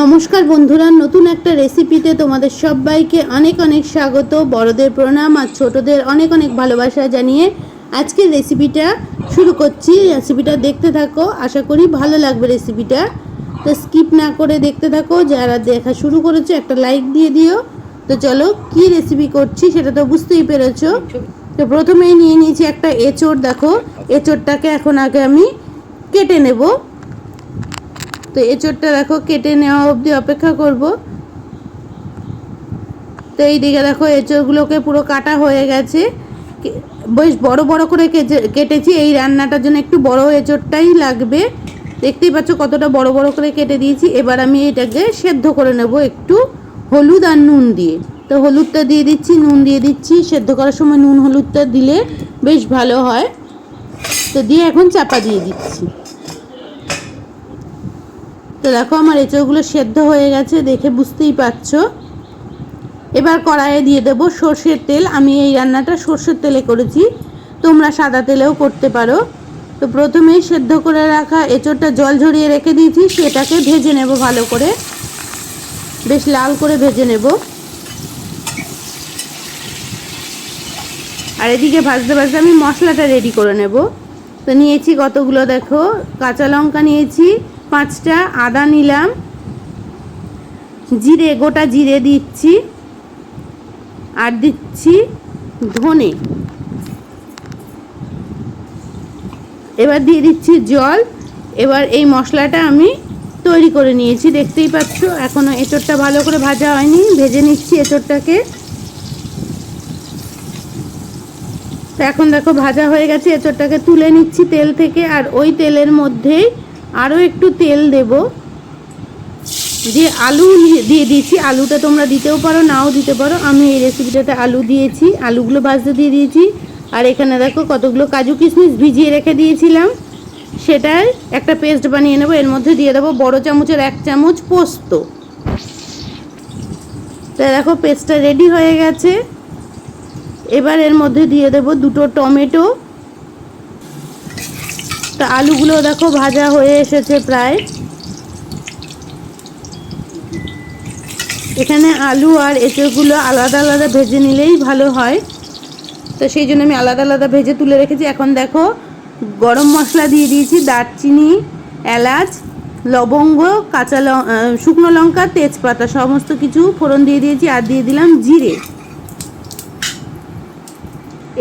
নমস্কার বন্ধুরা, নতুন একটা রেসিপিতে তোমাদের সবাইকে অনেক অনেক স্বাগত। বড়দের প্রণাম আর ছোটদের অনেক অনেক ভালোবাসা জানিয়ে আজকের রেসিপিটা শুরু করছি। রেসিপিটা দেখতে থাকো, আশা করি ভালো লাগবে রেসিপিটা তো স্কিপ না করে দেখতে থাকো, যারা দেখা শুরু করেছ, একটা লাইক দিয়ে দিও। তো চলো, কি রেসিপি করছি সেটা তো বুঝতেই পেরেছ। তো প্রথমেই নিয়ে নিয়েছি একটা এঁচড়, দেখো। এঁচড়টাকে এখন আগে আমি কেটে নেব। তো এঁচড়টা দেখো কেটে নেওয়া অবধি অপেক্ষা করব। তো এই দিকে দেখো এঁচড়গুলোকে পুরো কাটা হয়ে গেছে। বেশ বড় বড় করে কেটেছি, এই রান্নাটার জন্য একটু বড় এঁচড়টাই লাগবে। দেখতেই পাচ্ছ কতটা বড় বড় করে কেটে দিয়েছি। এবার আমি এটাকে সেদ্ধ করে নেব একটু হলুদ আর নুন দিয়ে। তো হলুদটা দিয়ে দিচ্ছি, নুন দিয়ে দিচ্ছি। সেদ্ধ করার সময় নুন হলুদটা দিলে বেশ ভালো হয়। তো দিয়ে এখন চাপা দিয়ে দিচ্ছি। তো দেখো আমার এঁচড়গুলো সেদ্ধ হয়ে গেছে, দেখে বুঝতেই পারছ। এবার কড়াইয়ে দিয়ে দেবো সর্ষের তেল। আমি এই রান্নাটা সর্ষের তেলে করেছি, তোমরা সাদা তেলেও করতে পারো। তো প্রথমেই সেদ্ধ করে রাখা এঁচড়টা জল ঝরিয়ে রেখে দিয়েছি, সেটাকে ভেজে নেব ভালো করে। বেশ লাল করে ভেজে নেব। আর এদিকে ভাজতে ভাজতে আমি মশলাটা রেডি করে নেব। তো নিয়েছি কতগুলো দেখো, কাঁচা লঙ্কা নিয়েছি পাঁচটা আদা নিলাম। জিরে, গোটা জিরে দিচ্ছি। আর দিচ্ছি ধনে। এবার দিয়ে দিচ্ছি জল। এবার এই মশলাটা আমি তৈরি করে নিয়েছি, দেখতেই পাচ্ছ? এখনও এঁচড়টা ভালো করে ভাজা হয়নি, ভেজে নিচ্ছি এঁচড়টাকে। তো এখন দেখো, ভাজা হয়ে গেছে, এঁচড়টাকে তুলে নিচ্ছি তেল থেকে। আর ওই তেলের মধ্যেই আরও একটু তেল দেব। যে আলু দিয়ে দিয়েছি, আলুটা তোমরা দিতেও পারো, নাও দিতে পারো। আমি এই রেসিপিটাতে আলু দিয়েছি, আলুগুলো ভাজতে দিয়ে দিয়েছি। আর এখানে দেখো কতগুলো কাজু কিশমিশ ভিজিয়ে রেখে দিয়েছিলাম। সেটাই একটা পেস্ট বানিয়ে নেব। এর মধ্যে দিয়ে দেবো বড় চামচের এক চামচ পোস্ত। তা দেখো পেস্টটা রেডি হয়ে গেছে। এবার এর মধ্যে দিয়ে দেব দুটো টমেটো। তা আলুগুলো দেখো ভাজা হয়ে এসেছে প্রায়। এখানে আলু আর এঁচড়গুলো আলাদা আলাদা ভেজে নিলেই ভালো হয়। তো সেই জন্য আমি আলাদা আলাদা ভেজে তুলে রেখেছি। এখন দেখো গরম মশলা দিয়ে দিয়েছি দারচিনি, এলাচ, লবঙ্গ, কাঁচা শুকনো লঙ্কা, তেজপাতা সমস্ত কিছু ফোড়ন দিয়ে দিয়েছি আর দিয়ে দিলাম জিরে।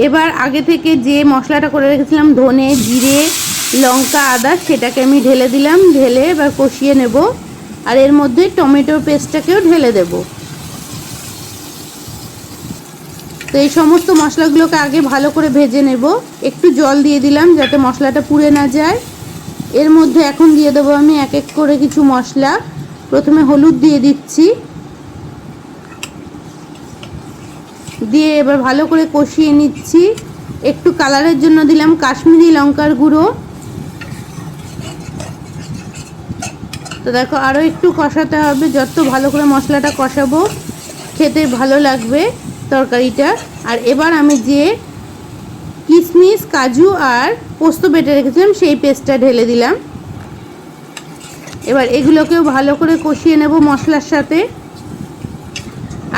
এবার আগে থেকে যে মশলাটা করে রেখেছিলাম ধনে, জিরে লঙ্কা, আদা, সেটাকে আমি ঢেলে দিলাম, ঢেলে এবার কষিয়ে নেব। আর এর মধ্যে টমেটোর পেস্টটাকেও ঢেলে দেব। তো এই সমস্ত মশলাগুলোকে আগে ভালো করে ভেজে নেব। একটু জল দিয়ে দিলাম যাতে মশলাটা পুড়ে না যায়। এর মধ্যে এখন দিয়ে দেবো আমি এক এক করে কিছু মশলা। প্রথমে হলুদ দিয়ে দিচ্ছি। দিয়ে এবার ভালো করে কষিয়ে নিচ্ছি। একটু কালারের জন্য দিলাম কাশ্মীরি লঙ্কার গুঁড়ো। তো দেখো আরও একটু কষাতে হবে। যত ভালো করে মশলাটা কষাবো, খেতে ভালো লাগবে তরকারিটা। আর এবার আমি যে কিশমিশ কাজু আর পোস্ত বেটে রেখেছিলাম, সেই পেস্টটা ঢেলে দিলাম। এবার এগুলোকেও ভালো করে কষিয়ে নেব মশলার সাথে।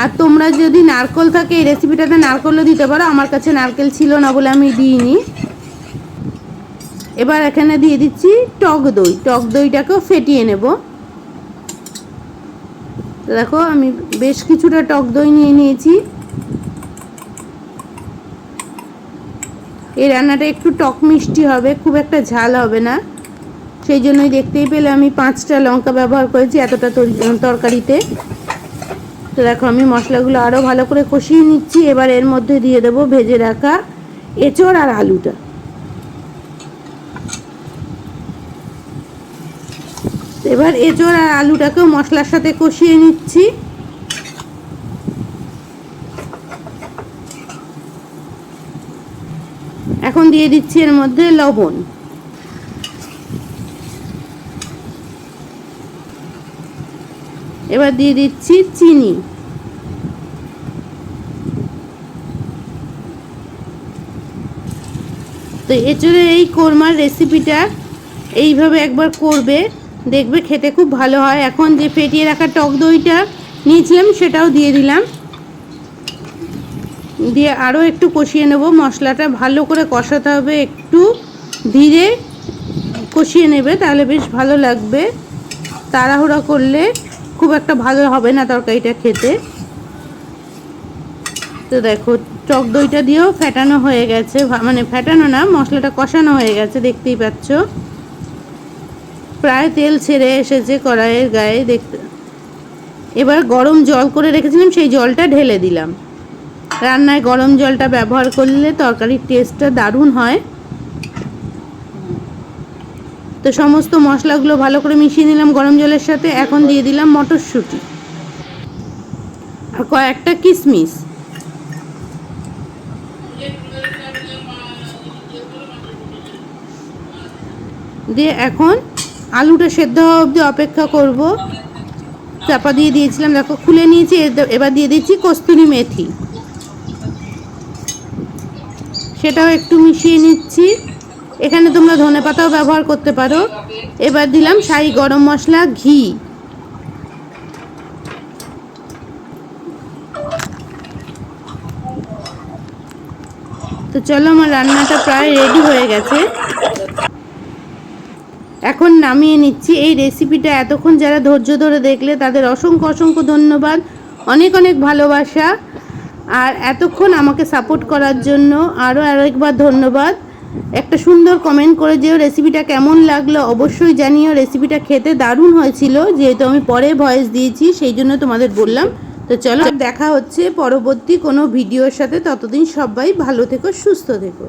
আর তোমরা যদি নারকল থাকে, এই রেসিপিটাতে নারকলও দিতে পারো। আমার কাছে নারকেল ছিল না বলে আমি দিইনি। এবার এখানে দিয়ে দিচ্ছি টক দই। টক দইটাকেও ফেটিয়ে নেব। দেখো, আমি বেশ কিছুটা টক দই নিয়ে নিয়েছি। এই রান্নাটা একটু টক মিষ্টি হবে, খুব একটা ঝাল হবে না। সেই জন্যই দেখতেই পেলে আমি পাঁচটা লঙ্কা ব্যবহার করেছি এতটা তরি- তরকারিতে। তো দেখো, আমি মশলাগুলো আরও ভালো করে কষিয়ে নিচ্ছি। এবার এর মধ্যে দিয়ে দেবো ভেজে রাখা এঁচড় আর আলুটা। এবার এঁচড় আর আলুটাকেও মশলার সাথে কষিয়ে নিচ্ছি। এখন দিয়ে দিচ্ছি এর মধ্যে লবণ। এবার দিয়ে দিচ্ছি চিনি। তো এঁচড়ের এই কোরমার রেসিপিটা এইভাবে একবার করবে। দেখবে খেতে খুব ভালো হয়। এখন যে ফেটিয়ে রাখা টক দইটা নিয়েছিলাম, সেটাও দিয়ে দিলাম। দিয়ে আরও একটু কষিয়ে নেব। মশলাটা ভালো করে কষাতে হবে। একটু ধীরে কষিয়ে নেবে, তাহলে বেশ ভালো লাগবে। তাড়াহুড়া করলে খুব একটা ভালো হবে না তরকারিটা খেতে। তো দেখো, টক দইটা দিয়েও ফ্যাটানো হয়ে গেছে। মানে ফ্যাটানো না, মশলাটা কষানো হয়ে গেছে, দেখতেই পাচ্ছ। প্রায় তেল ছেড়ে এসেছে কড়াইয়ের গায়ে দেখতে। এবার গরম জল করে রেখেছিলাম, সেই জলটা ঢেলে দিলাম। রান্নায় গরম জলটা ব্যবহার করলে তরকারির টেস্টটা দারুণ হয়। তো সমস্ত মশলাগুলো ভালো করে মিশিয়ে নিলাম গরম জলের সাথে। এখন দিয়ে দিলাম মটরশুঁটি আর কয়েকটা কিশমিশ। দিয়ে এখন আলুটা সেদ্ধ হওয়া অবধি অপেক্ষা করব। চাপা দিয়ে দিয়েছিলাম, দেখো খুলে নিয়েছি এবার দিয়ে দিচ্ছি কস্তুরি মেথি। সেটাও একটু মিশিয়ে নিচ্ছি। এখানে তোমরা ধনে পাতাও ব্যবহার করতে পারো। এবার দিলাম শাহি গরম মশলা, ঘি। তো চলো আমার রান্নাটা প্রায় রেডি হয়ে গেছে। এখন নামিয়ে নিচ্ছি। এই রেসিপিটা এতক্ষণ যারা ধৈর্য ধরে দেখলে তাদের অসংখ্য অসংখ্য ধন্যবাদ। অনেক অনেক ভালোবাসা। আর এতক্ষণ আমাকে সাপোর্ট করার জন্য আরও আরেকবার ধন্যবাদ। একটা সুন্দর কমেন্ট করে যেও রেসিপিটা কেমন লাগল। অবশ্যই জানিও রেসিপিটা খেতে দারুণ হয়েছিল, যেহেতু আমি পরে ভয়েস দিয়েছি, সেই জন্য তোমাদের বললাম। তো চলো, দেখা হচ্ছে পরবর্তী কোনো ভিডিওর সাথে। ততদিন সবাই ভালো থেকো, সুস্থ থেকো।